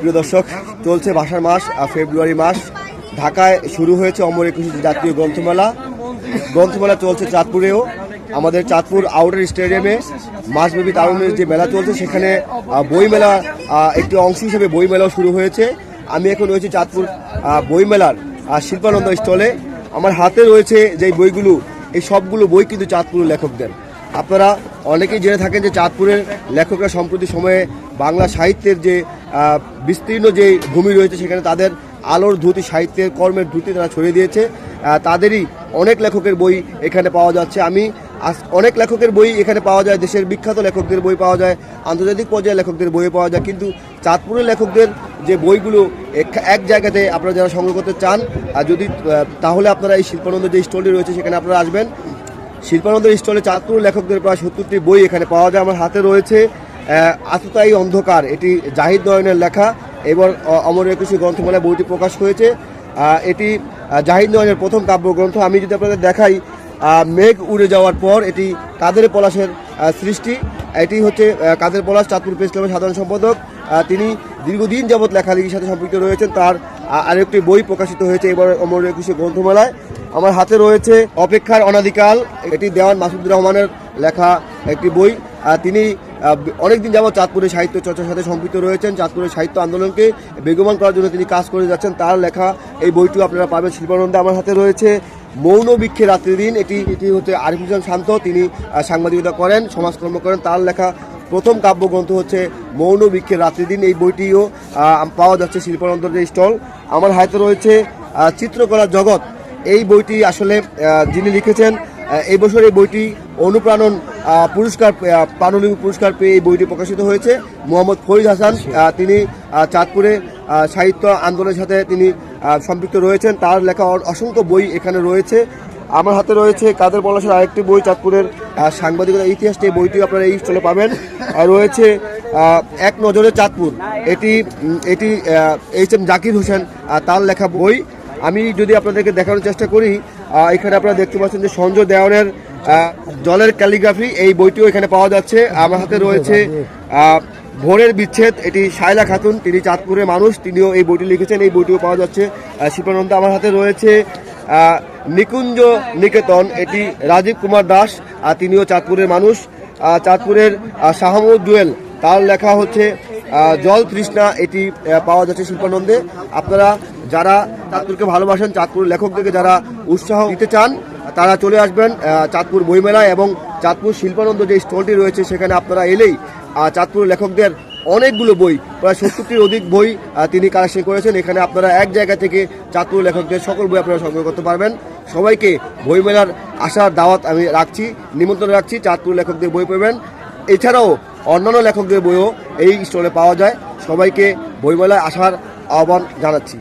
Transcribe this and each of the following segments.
প্রিয় দর্শক, চলছে ভাষার মাস ফেব্রুয়ারি মাস। ঢাকায় শুরু হয়েছে অমর একুশে জাতীয় গ্রন্থমেলা। গ্রন্থমেলা চলছে চাঁদপুরেও। আমাদের চাঁদপুর আউটার স্টেডিয়ামে মাসব্যাপী তারুণের যে মেলা চলছে, সেখানে বইমেলা একটি অংশ হিসেবে বইমেলাও শুরু হয়েছে। আমি এখন রয়েছি চাঁদপুর বইমেলার শিল্পানন্দ স্টলে। আমার হাতে রয়েছে যে বইগুলো, এই সবগুলো বই কিন্তু চাঁদপুরের লেখকদের। আপনারা অনেকেই জেনে থাকেন যে চাঁদপুরের লেখকরা সম্প্রতি সময়ে বাংলা সাহিত্যের যে বিস্তীর্ণ যে ভূমি রয়েছে সেখানে তাদের আলোর ধুতি, সাহিত্যের কর্মের ধুতি তারা ছড়িয়ে দিয়েছে। তাদেরই অনেক লেখকের বই এখানে পাওয়া যাচ্ছে। আমি অনেক লেখকের বই এখানে পাওয়া যায়। দেশের বিখ্যাত লেখকদের বই পাওয়া যায়, আন্তর্জাতিক পর্যায়ে লেখকদের বই পাওয়া যায়। কিন্তু চাঁদপুরের লেখকদের যে বইগুলো এক জায়গাতে আপনারা যারা সংগ্রহ করতে চান আর যদি তাহলে আপনারা এই শিল্পানন্দ যে স্টলটি রয়েছে সেখানে আপনারা আসবেন। শিল্পানন্দের স্টলে চাঁদপুর লেখকদের প্রায় সত্তরটি বই এখানে পাওয়া যায় আমার হাতে রয়েছে আহ, আততায়ী অন্ধকার এটি জাহিদ নয়নের লেখা এবার অমর একুশে গ্রন্থমেলায় বইটি প্রকাশ হয়েছে। এটি জাহিদ নয়নের প্রথম কাব্যগ্রন্থ। আমি যদি আপনাদের দেখাই মেঘ উড়ে যাওয়ার পর এটি কাদের পলাশের সৃষ্টি? এটি হচ্ছে কাদের পলাশ? চাঁদপুর প্রেস ক্লাবের সাধারণ সম্পাদক। তিনি দীর্ঘদিন যাবৎ লেখালেখির সাথে সম্পৃক্ত রয়েছেন। তার আরেকটি বই প্রকাশিত হয়েছে এবার অমর একুশে গ্রন্থমেলায়। আমার হাতে রয়েছে অপেক্ষার অনাদিকাল এটি দেওয়ান মাসুদুর রহমানের লেখা একটি বই। তিনি অনেকদিন যাবৎ চাঁদপুরের সাহিত্য চর্চার সাথে সম্পৃক্ত রয়েছেন। চাঁদপুরের সাহিত্য আন্দোলনকে বেগবান করার জন্য তিনি কাজ করে যাচ্ছেন। তার লেখা এই বইটিও আপনারা পাবেন শিল্পানন্দে আমার হাতে রয়েছে। মৌন বৃক্ষে রাত্রি দিন এটি এটি হচ্ছে আরিফ হোসেন শান্ত। তিনি সাংবাদিকতা করেন সমাজকর্ম করেন। তার লেখা প্রথম কাব্যগ্রন্থ হচ্ছে মৌন বৃক্ষের রাত্রি দিন। এই বইটিও পাওয়া যাচ্ছে শিল্পানন্দর স্টল। আমার হাতে রয়েছে আহ, চিত্রকলার জগৎ। এই বইটি আসলে যিনি লিখেছেন এই বছর এই বইটি অনুপ্রাণন পুরস্কার আহ, পুরস্কার পেয়ে এই বইটি প্রকাশিত হয়েছে। মোহাম্মদ ফরিদ হাসান তিনি চাঁদপুরে সাহিত্য আন্দোলনের সাথে তিনি সম্পৃক্ত রয়েছেন। তার লেখা অসংখ্য বই এখানে রয়েছে। আমার হাতে রয়েছে কাদের পলাশের আরেকটি বই চাঁদপুরের সাংবাদিকতা ইতিহাসটি এই বইটি আপনারা এই স্টলে পাবেন। রয়েছে এক নজরে চাঁদপুর। এটি এটি এইচ এম জাকির হোসেন তার লেখা বই। আমি যদি আপনাদেরকে দেখানোর চেষ্টা করি এখানে আপনারা দেখতে পাচ্ছেন যে সঞ্জয় দেওয়ানের জলের ক্যালিগ্রাফি এই বইটিও এখানে পাওয়া যাচ্ছে। আমার হাতে রয়েছে ভোরের বিচ্ছেদ, এটি শায়লা খাতুন, তিনি চাঁদপুরের মানুষ, তিনিও এই বইটি লিখেছেন, এই বইটিও পাওয়া যাচ্ছে। শিল্পানন্দ, আমার হাতে রয়েছে নিকুঞ্জ নিকেতন, এটি রাজীব কুমার দাস তিনিও চাঁদপুরের মানুষ। চাঁদপুরের শাহমুদ জুয়েল, তার লেখা হচ্ছে জল তৃষ্ণা, এটি পাওয়া যাচ্ছে শিল্পানন্দে। আপনারা যারা চাঁদপুরকে ভালোবাসেন, চাঁদপুর লেখকদেরকে যারা উৎসাহ দিতে চান, তারা চলে আসবেন চাঁদপুর বইমেলায় এবং চাঁদপুর শিল্পানন্দ যে স্টলটি রয়েছে, সেখানে আপনারা এলেই চাঁদপুর লেখকদের অনেকগুলো বই, প্রায় সত্তরটির অধিক বই তিনি কালেকশন করেছেন। এখানে আপনারা এক জায়গা থেকে চাঁদপুর লেখকদের সকল বই আপনারা সংগ্রহ করতে পারবেন। সবাইকে বইমেলার আসার দাওয়াত আমি রাখছি, নিমন্ত্রণ রাখছি, চাঁদপুর লেখকদের বই পাবেন। এছাড়াও অন্যান্য লেখকদের বইও এই স্টলে পাওয়া যায়। সবাইকে বইমেলায় আসার আহ্বান জানাচ্ছি।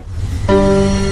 Thank you.